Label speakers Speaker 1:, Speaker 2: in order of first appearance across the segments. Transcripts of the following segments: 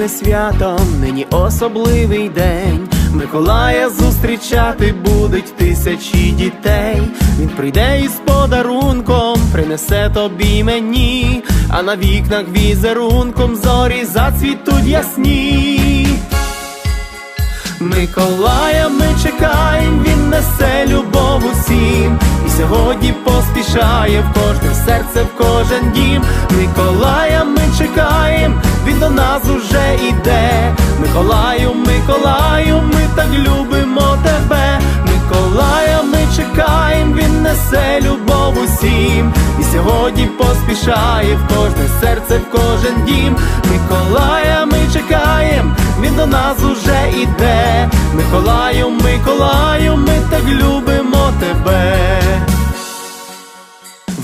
Speaker 1: пахне святом, нині особливий день. Миколая зустрічати будуть тисячі дітей. Він прийде із подарунком, принесе тобі мені, а на вікнах візерунком зорі зацвітуть ясні. Миколая ми чекаєм, він несе любов усім, і сьогодні поспішає в кожне серце, в кожен дім. Миколая ми чекаєм, він до нас уже іде. Миколаю, Миколаю, ми так любимо тебе. Миколая ми чекаєм, він несе любов усім, і сьогодні поспішає в кожне серце, в кожен дім. Миколая ми чекаєм, він до нас уже іде. Миколаю, Миколаю, ми так любимо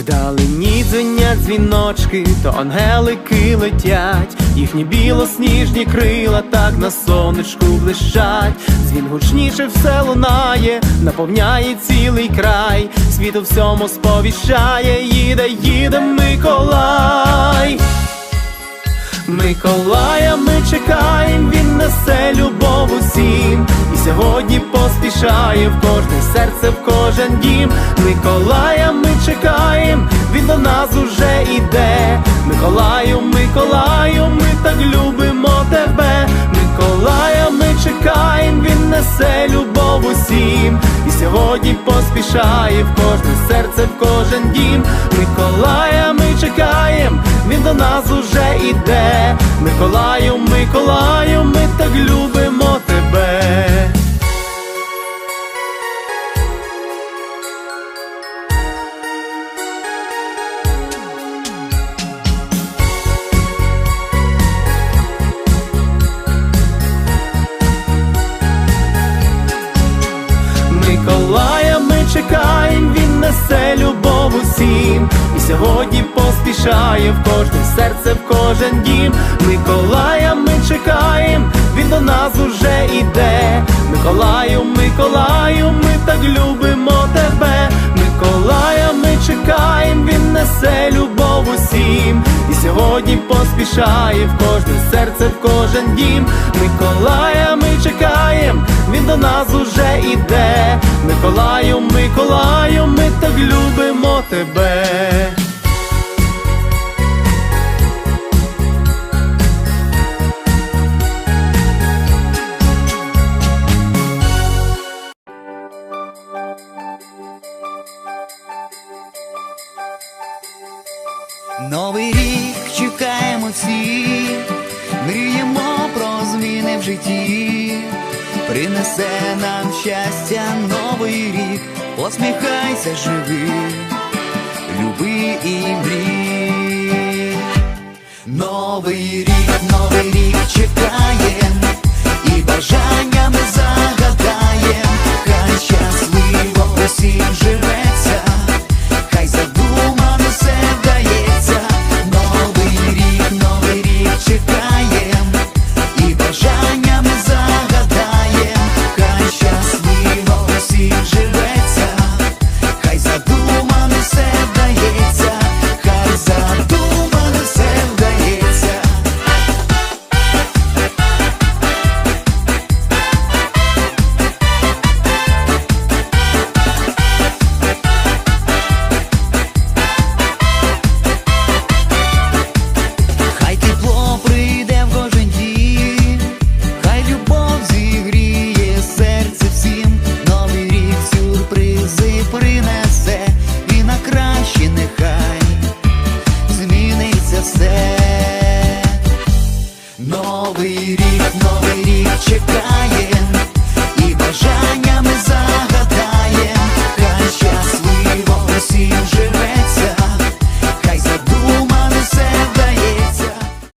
Speaker 1: Вдалині дзвенять дзвіночки, то ангелики летять, їхні білосніжні крила так на сонечку блищать. Дзвін гучніше все лунає, наповняє цілий край, світ у всьому сповіщає, їде, їде Миколай. Миколая ми чекаєм, він несе любов усім, сьогодні поспішає в кожне серце, в кожен дім. Миколая ми чекаєм, він до нас уже іде. Миколаю, Миколаю, ми так любимо тебе. Миколая ми чекаєм, він несе любов усім, і сьогодні поспішає в кожне серце, в кожен дім. Миколая ми чекаєм, він до нас уже іде. Миколаю, Миколаю, усім, і сьогодні поспішає в кожне серце, в кожен дім. Миколая ми чекаєм, він до нас уже іде. Миколаю, Миколаю, ми так любимо тебе. Миколая ми чекаєм, він несе любов усім, і сьогодні поспішає в кожне серце, в кожен дім. Миколая ми чекаєм, він до нас уже іде. Миколаю,
Speaker 2: Новий рік чекаємо всі, мріємо про зміни в житті, принесе нам щастя новий рік, посміхайся, живи, люби і мрій. Новий рік, новий рік чекаєм, і бажаннями хай myself